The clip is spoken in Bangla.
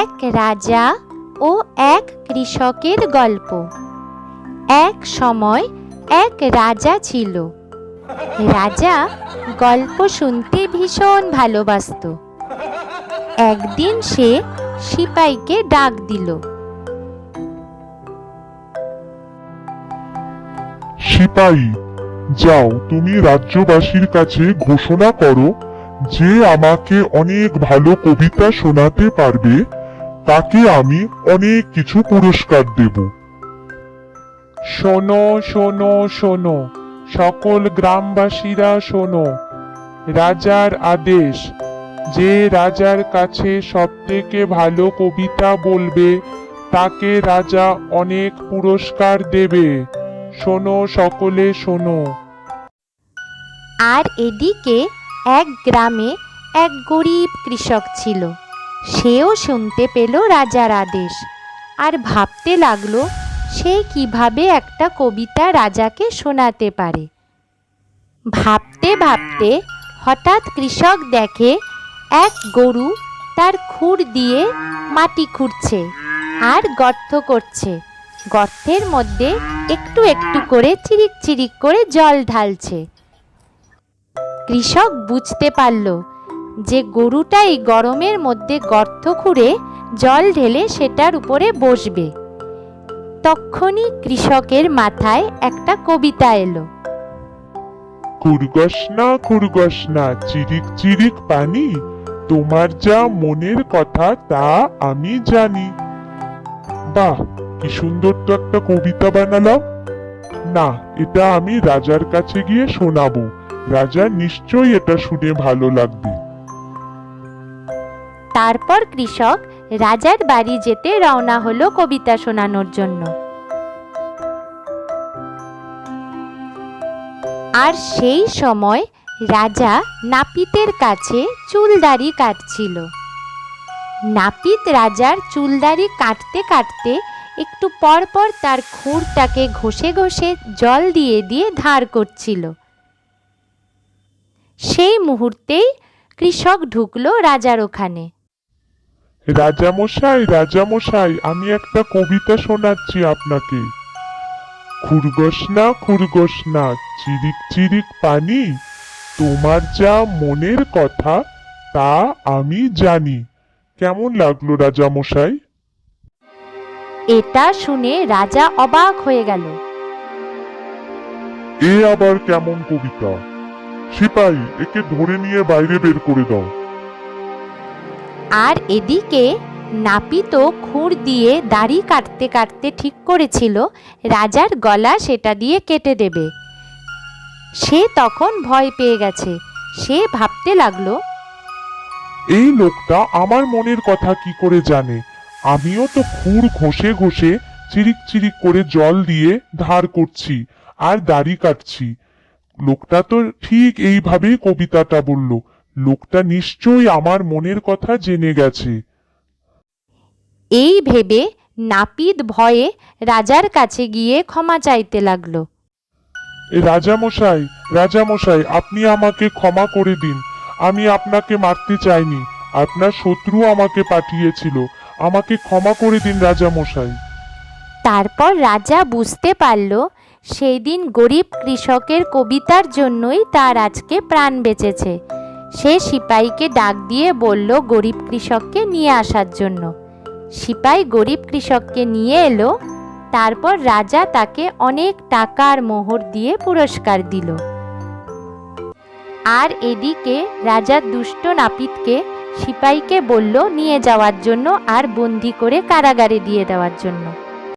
এক রাজা ও এক কৃষকের গল্প। এক সময় এক রাজা ছিল। রাজা গল্প শুনতে ভীষণ ভালোবাসতো। একদিন সে সিপাইকে ডাক দিল। সিপাহী যাও, তুমি রাজ্যবাসীর কাছে ঘোষণা করো যে আমাকে অনেক ভালো কবিতা শোনাতে পারবে তাকে আমি অনেক কিছু পুরস্কার দেব। শোনো শোনো শোনো সকল গ্রামবাসীরা শোনো রাজার আদেশ যে রাজার কাছে সবথেকে ভালো কবিতা বলবে তাকে রাজা অনেক পুরস্কার দেবে। শোনো সকলে শোনো। আর এদিকে এক গ্রামে এক গরিব কৃষক ছিল। সেও শুনতে পেল রাজার আদেশ। আর ভাবতে লাগল, সে কীভাবে একটা কবিতা রাজাকে শোনাতে পারে। ভাবতে ভাবতে হঠাৎ কৃষক দেখে এক গরু তার খুর দিয়ে মাটি খুঁড়ছে আর গর্ত করছে। গর্তের মধ্যে একটু একটু করে চিরিক চিরিক করে জল ঢালছে। কৃষক বুঝতে পারল যে গরুটা এই গরমের মধ্যে গর্ত খুঁড়ে জল ঢেলে সেটার উপরে বসবে। তক্ষণই কৃষকের মাথায় একটা কবিতা এলো। খুরগস না খুরগস না, চিরিক চিরিক পানি, তোমার যা মনের কথা তা আমি জানি। বাহ, কি সুন্দর তো একটা কবিতা বানালাম। না, এটা আমি রাজার কাছে গিয়ে শোনাবো। রাজা নিশ্চয়ই এটা শুনে ভালো লাগবে। তারপর কৃষক রাজার বাড়ি যেতে রওনা হলো কবিতা শোনানোর জন্য। আর সেই সময় রাজা নাপিতের কাছে চুলদাড়ি কাটছিল। নাপিত রাজার চুলদাড়ি কাটতে কাটতে একটু পর পর তার খুরটাকে ঘষে ঘষে জল দিয়ে দিয়ে ধার করছিল। সেই মুহূর্তেই কৃষক ঢুকলো রাজার ওখানে। রাজামশাই রাজামশাই আমি একটা কবিতা শোনাচ্ছি আপনাকে। খুরগস না খুরগস না চিরিক চিরিক পানি তোমার যা মনের কথা তা আমি জানি। কেমন লাগল রাজামশাই? এটা শুনে রাজা অবাক হয়ে গেল। এ আবার কেমন কবিতা? সিপাহী একে ধরে নিয়ে বাইরে বের করে দাও। আর এদিকে নাপিত খুর দিয়ে দাড়ি কাটতে কাটতে ঠিক করেছিল, রাজার গলা সেটা দিয়ে কেটে দেবে। সে তখন ভয় পেয়ে গেছে, সে ভাবতে লাগল, এই লোকটা আমার মনের কথা কি করে জানে? আমিও তো খুর ঘষে ঘষে চিরিক চিরিক করে জল দিয়ে ধার করছি আর দাড়ি কাটছি। লোকটা তো ঠিক এইভাবেই কবিতাটা বলল লোকটা নিশ্চয়ই আমার মনের কথা জেনে গেছে। এই ভেবে নাপিত ভয়ে রাজার কাছে গিয়ে ক্ষমা চাইতে লাগল। রাজামশাই রাজামশাই আপনি আমাকে ক্ষমা করে দিন। আমি আপনাকে মারতে চাইনি। আপনার শত্রু আমাকে পাঠিয়েছিল। আমাকে ক্ষমা করে দিন রাজামশাই। তারপর রাজা বুঝতে পারল সেই দিন গরিব কৃষকের কবিতার জন্যই তার আজকে প্রাণ বেঁচেছে। সে সিপাইকে ডাক দিয়ে বলল গরিব কৃষককে নিয়ে আসার জন্য। সিপাই গরিব কৃষককে নিয়ে এলো, তারপর রাজা তাকে অনেক টাকার মোহর দিয়ে পুরস্কার দিল। আর এদিকে রাজা দুষ্ট নাপিতকে সিপাইকে বলল, নিয়ে যাওয়ার জন্য আর বন্দি করে কারাগারে দিয়ে দেওয়ার জন্য।